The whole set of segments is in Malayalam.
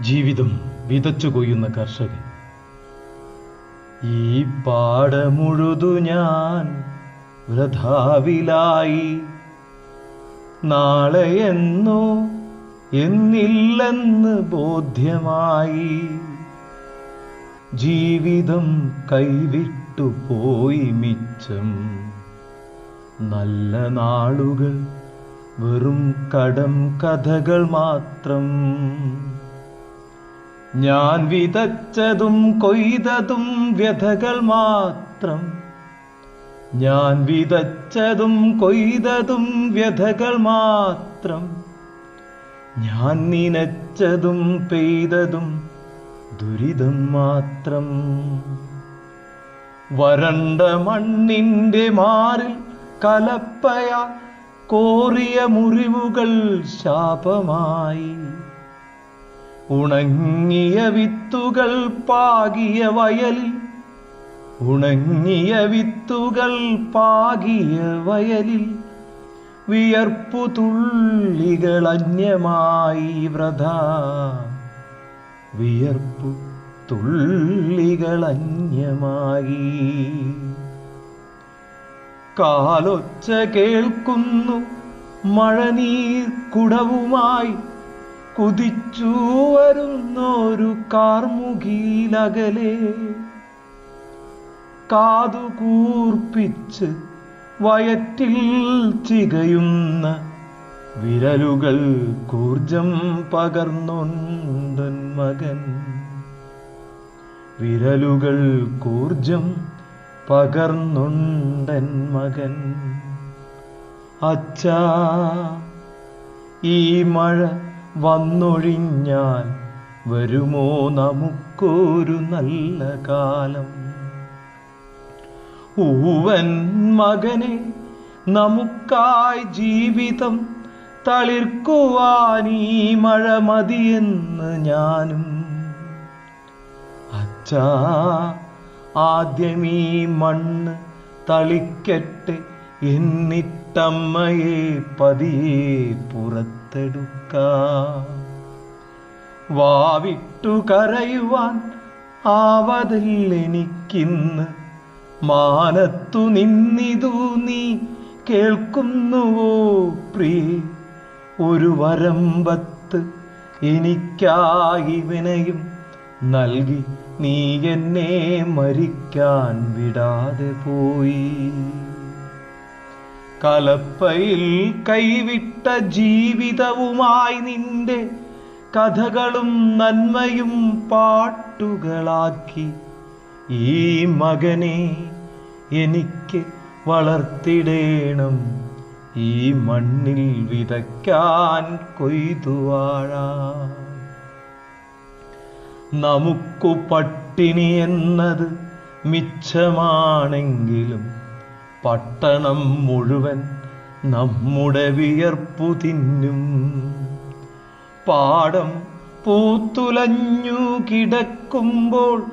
ജീവിതം വിതച്ചു കൊയ്യുന്ന കർഷകൻ. ഈ പാടമുഴുതു ഞാൻ വൃഥാവിലായി. നാളെ എന്നോ എന്നില്ലെന്ന് ബോധ്യമായി. ജീവിതം കൈവിട്ടു പോയി മിച്ചം. നല്ല നാളുകൾ വെറും കടം കഥകൾ മാത്രം. ഞാൻ വിതച്ചതും കൊയ്തതും വ്യഥകൾ മാത്രം. ഞാൻ വിതച്ചതും കൊയ്തതും വ്യഥകൾ മാത്രം. ഞാൻ നിനച്ചതും പെയ്തതും ദുരിതം മാത്രം. വരണ്ട മണ്ണിന്റെ മാറിൽ കലപ്പയ കോറിയ മുറിവുകൾ ശാപമായി. ഉണങ്ങിയ വിത്തുകൾ പാകിയ വയലിൽ ഉണങ്ങിയ വിത്തുകൾ പാകിയ വയലിൽ. വിയർപ്പു തുള്ളികൾ അന്യമായി വ്രത. വിയർപ്പു തുള്ളികൾ അന്യമായി. കാലൊച്ച കേൾക്കുന്നു മഴനീർ കുടവുമായി കുതിച്ചു വരുന്നൊരു കാർമുകിലകലെ കാതുകൂർപ്പിച്ച് വയറ്റിൽ ചികയുന്ന വിരലുകൾ കൂർജം പകർന്നുണ്ടൻ മകൻ. വിരലുകൾ കൂർജം പകർന്നുണ്ടൻ മകൻ. അച്ഛാ ഈ മഴ വന്നൊഴിഞ്ഞാൽ വരുമോ നമുക്കൊരു നല്ല കാലം? ഊവൻ മകനെ നമുക്കായി ജീവിതം തളിർക്കുവാൻ ഈ മഴ മതിയെന്ന് ഞാനും. അച്ഛാ ആദ്യമീ മണ്ണ് തളിക്കട്ടെ എന്നിട്ടമ്മയെ പതിയെ പുറത്തെടുക്കാം വാവിട്ടു കരയുവാൻ ആവതില്ലെനിക്കിന്ന്. മാനത്തു നിന്നിതു നീ കേൾക്കുന്നുവോ പ്രീ? ഒരു വരമ്പത്ത് എനിക്കായി വിനയും നൽകി നീ എന്നെ മരിക്കാൻ വിടാതെ പോയി. കലപ്പയിൽ കൈവിട്ട ജീവിതവുമായി നിന്റെ കഥകളും നന്മയും പാട്ടുകളാക്കി ഈ മകനെ എനിക്ക് വളർത്തിടേണം. ഈ മണ്ണിൽ വിതയ്ക്കാൻ കൊയ്തുവാഴ നമുക്കു പട്ടിണി എന്നത് മിച്ചമാണെങ്കിലും പട്ടണം മുഴുവൻ നമ്മുടെ വിയർപ്പു തിന്നും. പാടം പൂത്തുലഞ്ഞു കിടക്കുമ്പോൾ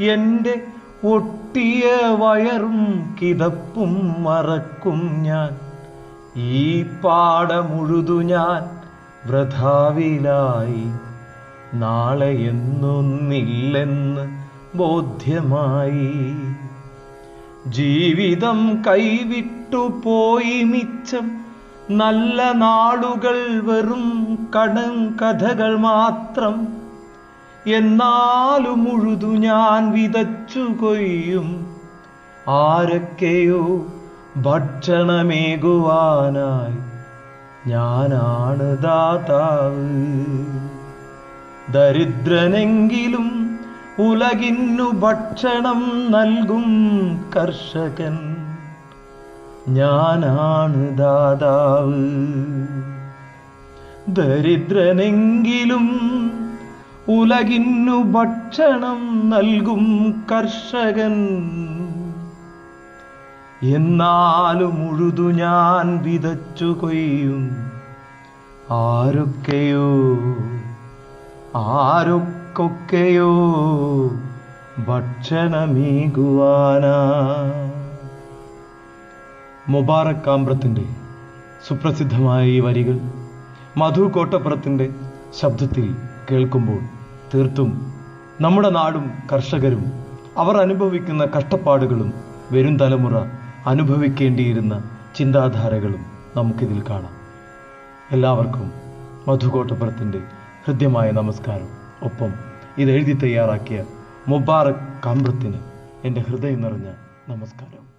എന്റെ ഒട്ടിയ വയറും കിതപ്പും മറക്കും ഞാൻ. ഈ പാടമുഴുതു ഞാൻ വ്രതാവിലായി നാളെ എന്നൊന്നില്ലെന്ന് ബോധ്യമായി. ജീവിതം കൈവിട്ടു പോയി മിച്ചം. നല്ല നാളുകൾ വെറും കടം കഥകൾ മാത്രം. എന്നാലും മുഴുതു ഞാൻ വിതച്ചു കൊയ്യും. ആരൊക്കെയോ ഭക്ഷണമേകുവാനായി. ഞാനാണ് ദാതാവ്. ദരിദ്രനെങ്കിലും ഉലകിന്നു ഭക്ഷണം നൽകും കർഷകൻ. ഞാനാണ് ദാതാവ്. ദരിദ്രനെങ്കിലും ഉലകിന്നു ഭക്ഷണം നൽകും കർഷകൻ. എന്നാലും ഉഴുതു ഞാൻ വിതച്ചു കൊയ്യും. ആരൊക്കെയോ ആരൊക്കൊക്കെയോ ഭക്ഷണമീകുവാനാ. മുബാറക് കാമ്പ്രത്തിന്റെ സുപ്രസിദ്ധമായ ഈ വരികൾ മധു കോട്ടപ്പുറത്തിന്റെ ശബ്ദത്തിൽ കേൾക്കുമ്പോൾ തീർത്തും നമ്മുടെ നാടും കർഷകരും അവർ അനുഭവിക്കുന്ന കഷ്ടപ്പാടുകളും വരും തലമുറ അനുഭവിക്കേണ്ടിയിരുന്ന ചിന്താധാരകളും നമുക്കിതിൽ കാണാം. എല്ലാവർക്കും മധുകോട്ടപ്പുറത്തിന്റെ ഹൃദ്യമായ നമസ്കാരം. ഒപ്പം ഇത് എഴുതി തയ്യാറാക്കിയ മുബാറക് കാമ്പ്രത്തിന് എന്റെ ഹൃദയം നിറഞ്ഞ നമസ്കാരം.